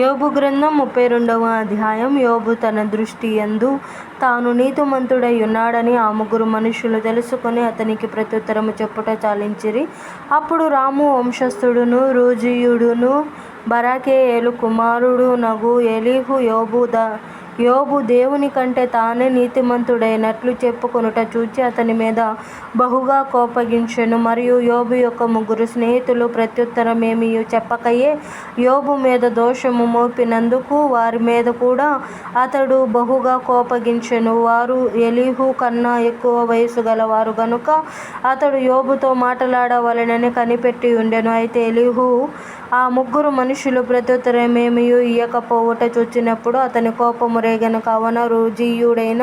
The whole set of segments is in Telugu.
యోబు గ్రంథం ముప్పై రెండవ అధ్యాయం. యోబు తన దృష్టి యందు తాను నీతిమంతుడై ఉన్నాడని ఆ ముగ్గురు మనుషులు తెలుసుకొని అతనికి ప్రత్యుత్తరము చెప్పుట చాలించిరి. అప్పుడు రాము వంశస్థుడును రూజీయుడును బరకేయేలు కుమారుడు నగు ఎలీహు యోబు ద యోబు దేవుని కంటే తానే నీతిమంతుడైనట్లు చెప్పుకొనుట చూచి అతని మీద బహుగా కోపగించెను. మరియు యోబు యొక్క ముగ్గురు స్నేహితులు ప్రత్యుత్తరమేమియూ చెప్పకయే. యోబు మీద దోషము మోపినందుకు వారి మీద కూడా అతడు బహుగా కోపగించెను. వారు ఎలీహు కన్నా ఎక్కువ వయసు గలవారు గనుక అతడు యోబుతో మాట్లాడవలెనని కనిపెట్టి ఉండెను. అయితే ఎలీహు ఆ ముగ్గురు మనుషులు ప్రత్యుత్తరమేమియూ ఇయ్యకపోవుట చూచినప్పుడు అతని కోపము రేగెను కావున రూజీయుడైన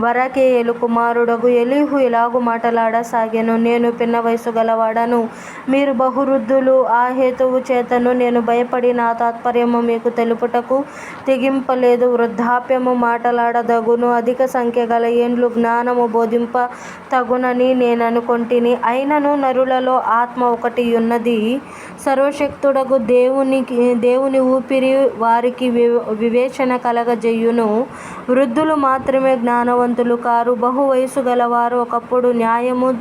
వరకేయలు కుమారుడగు ఎలీహు ఇలాగు మాటలాడసాగాను నేను పిన్న వయసు గలవాడను. మీరు బహువృద్ధులు. ఆ హేతువు చేతను నేను భయపడి నా తాత్పర్యము మీకు తెలుపుటకు తెగింపలేదు. వృద్ధాప్యము మాటలాడదగును. అధిక సంఖ్య గల ఏండ్లు జ్ఞానము బోధింప తగునని నేననుకొంటిని అయినను నరులలో ఆత్మ ఒకటియున్నది సర్వశక్తుడగు దేవునికి దేవుని ఊపిరి వారికి వివేచన కలగజేయును. వృద్ధులు మాత్రమే జ్ఞానవంతులు కారు. బహు వయసు గలవారు ఒకప్పుడు న్యాయము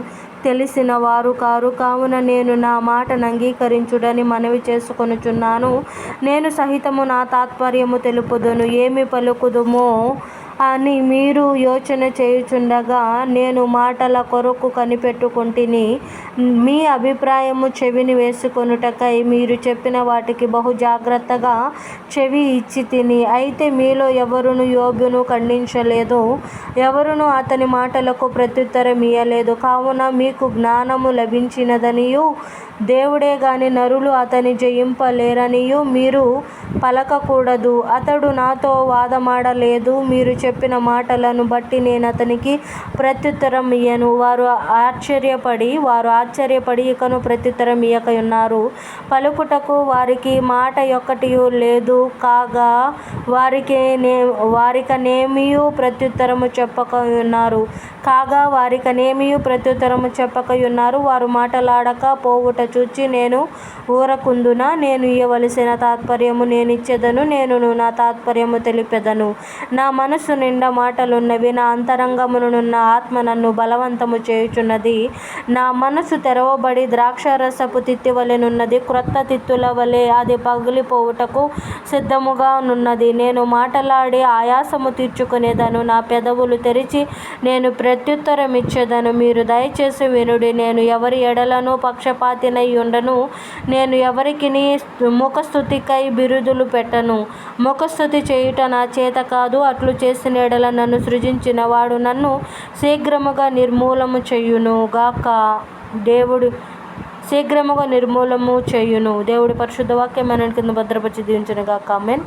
తెలిసిన వారు కారు. కావున నేను నా మాటను అంగీకరించుడని మనవి చేసుకొనుచున్నాను. నేను సహితము నా తాత్పర్యము తెలుపుదును. ఏమి పలుకుదుమో అని మీరు యోచన చేయుచుండగా నేను మాటల కొరకు కనిపెట్టుకుంటుని. మీ అభిప్రాయము చెవిని వేసుకొనుటకై మీరు చెప్పిన వాటికి బహు జాగ్రత్తగా చెవి ఇచ్చి తిని. అయితే మీలో ఎవరును యోబును ఖండించలేదు? ఎవరును అతని మాటలకు ప్రత్యుత్తరం ఇయ్యలేదు? కావున మీకు జ్ఞానము లభించినదనియు దేవుడే గాని నరులు అతని జయింపలేరనియు మీరు పలకకూడదు. అతడు నాతో వాదమాడలేదు. మీరు చెప్పిన మాటలను బట్టి నేను అతనికి ప్రత్యుత్తరం ఇయ్యను. వారు ఆశ్చర్యపడి వారు ఆశ్చర్యపడి ఇకను ప్రత్యుత్తరం ఇయ్యకయున్నారు. పలుకుటకు వారికి మాట ఒక్కటి లేదు కాగా వారికి నే వారికనేమియూ ప్రత్యుత్తరము చెప్పకయున్నారు. కాగా వారికనేమియూ ప్రత్యుత్తరము చెప్పకయున్నారు. వారు మాటలాడక పోవుట చూచి నేను ఊరకుందున? నేను ఇయ్యవలసిన తాత్పర్యము నేనిచ్చేదను. నేనును నా తాత్పర్యము తెలిపెదను. నా మనసు మనస్సు నిండా మాటలున్నవి నా అంతరంగమునున్న ఆత్మ నన్ను బలవంతము చేయుచున్నది. నా మనస్సు తెరవబడి ద్రాక్షారసపు తిత్తి వలెనున్నది క్రొత్త తిత్తుల వలె అది పగిలిపోవుటకు సిద్ధముగా నున్నది. నేను మాటలాడి ఆయాసము తీర్చుకునేదను నా పెదవులు తెరిచి నేను ప్రత్యుత్తరమిచ్చెదను. మీరు దయచేసి వినుడి నేను ఎవరి ఎడలను పక్షపాతినై ఉండను. నేను ఎవరికిని ముఖస్తుతికై బిరుదులు పెట్టను. ముఖస్థుతి చేయుట నా చేత కాదు అట్లు చేసిన ఎడల నన్ను సృజించిన వాడు నన్ను శీఘ్రముగా నిర్మూలము చేయును గాక దేవుడు శీఘ్రముగా నిర్మూలము చేయును. దేవుడి పరిశుద్ధ వాక్యం మన కింద భద్రపరిచి దీవించును గాక ఆమెన్.